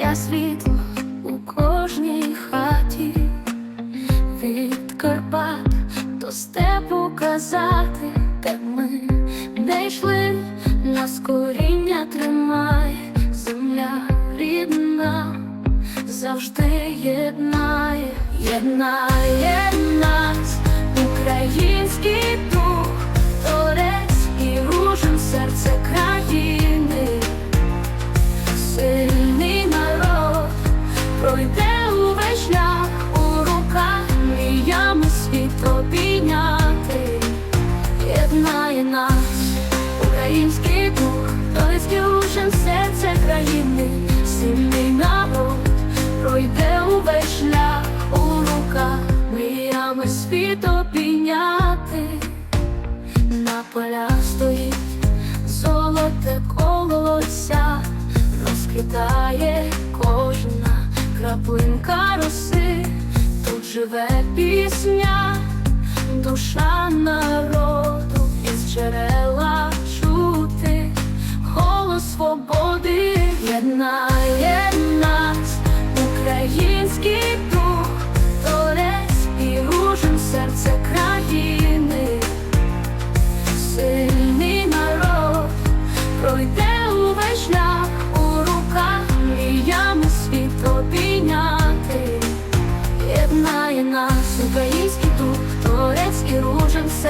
я світло у кожній хаті, від Карпат до степу казати, де ми не йшли, нас коріння тримає, земля рідна, завжди єднає, єднає нас, український дух. Пройде увесь шлях. У руках мріями світ обійняти, єднає нас, український дух, торець і серце країни, сильний народ пройде увесь шлях. У руках мріями світ обійняти, на полях стоїть золоте колося, кожна краплинка роси, тут живе пісня, душа народу із джерела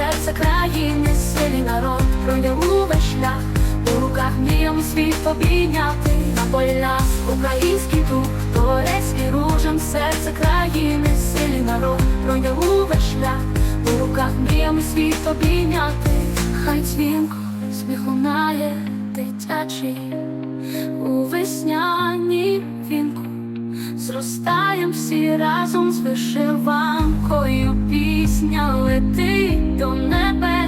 серце країни, сильний народ пройде увесь шлях. У руках мріями світ обійняти. На полях український дух, торець і ружен серце країни, сильний народ пройде увесь шлях. У руках мріями світ обійняти, хай дзвінко сміх лунає дитячий. У весняній вінку. Зростаєм всі разом з вишиванкою, пісня летить до небес,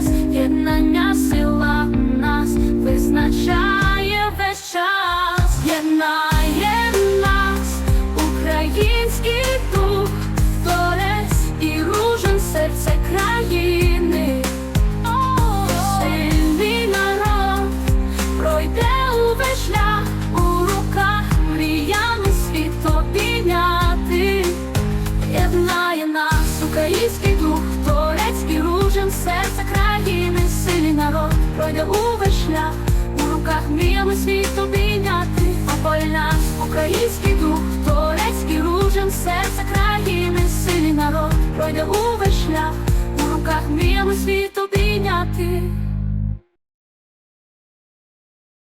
пройде увесь шлях у руках мріями світ обійняти, а поля український дух, турецький і ружен серце країни, сильний народ. Пройде увесь шлях у руках мріями світ.